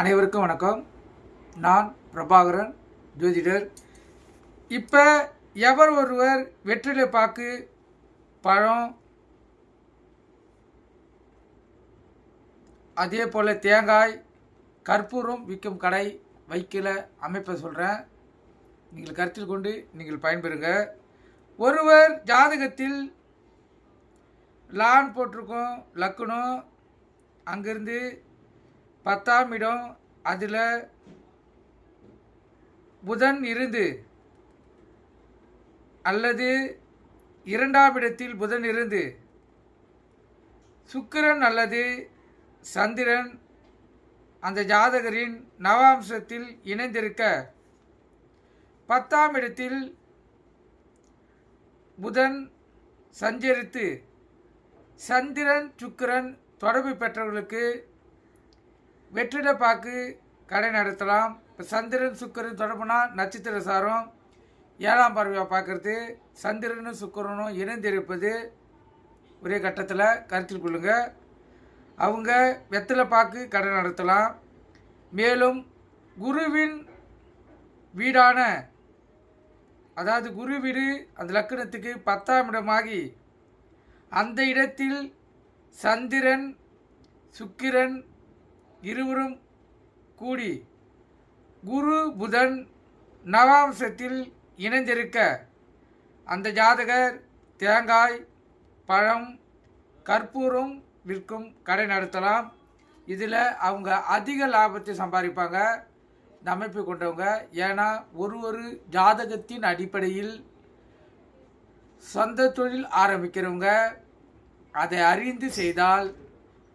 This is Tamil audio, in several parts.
அனைவருக்கும் வணக்கம். நான் பிரபாகரன் ஜோதிடர். இப்போ எவர் ஒருவர் வெற்றிலை பாக்கு பழம் அதே போல் தேங்காய் கற்பூரம் விற்கும் கடை வைக்கல அமைப்பை சொல்கிறேன் நீங்கள் கருத்தில் கொண்டு நீங்கள் பயன்பெறுங்க. ஒருவர் ஜாதகத்தில் லான் போட்டிருக்கோம் லக்குனம் அங்கேருந்து பத்தாம் இடம் அதில் புதன் இருந்து அல்லது இரண்டாம் இடத்தில் புதன் இருந்து சுக்கிரன் அல்லது சந்திரன் அந்த ஜாதகரின் நவாம்சத்தில் இணைந்திருக்க பத்தாம் இடத்தில் புதன் சஞ்சரித்து சந்திரன் சுக்கிரன் தொடர்பு பெற்றவர்களுக்கு வெற்றிட பாக்கு கடை நடத்தலாம். இப்போ சந்திரன் சுக்கிரன் தொடர்புனா நட்சத்திர சாரம். ஏழாம் பார்வையாக பார்க்கறது. சந்திரனும் சுக்கரனும் இணைந்திருப்பது ஒரே கட்டத்தில் கருத்தில் கொள்ளுங்க. அவங்க வெத்தலை பாக்கு கடை நடத்தலாம். மேலும் குருவின் வீடான அதாவது குரு வீடு அந்த லக்கணத்துக்கு பத்தாம் இடமாகி அந்த இடத்தில் சந்திரன் சுக்கிரன் இருவரும் கூடி குரு புதன் நவாம்சத்தில் இணைந்திருக்க அந்த ஜாதகர் தேங்காய் பழம் கற்பூரம் விற்கும் கடை நடத்தலாம். இதில் அவங்க அதிக லாபத்தை சம்பாதிப்பாங்க. இந்த அமைப்பை கொண்டவங்க. ஏன்னா ஒரு ஒரு ஜாதகத்தின் அடிப்படையில் சொந்த தொழில் ஆரம்பிக்கிறவங்க. அதை அறிந்து செய்தால்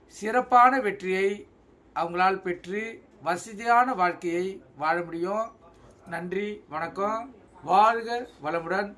சிறப்பான வெற்றியை அவங்களால் பெற்று வசதியான வாழ்க்கையை வாழ முடியும். நன்றி வணக்கம். வாழ்க வளமுடன்.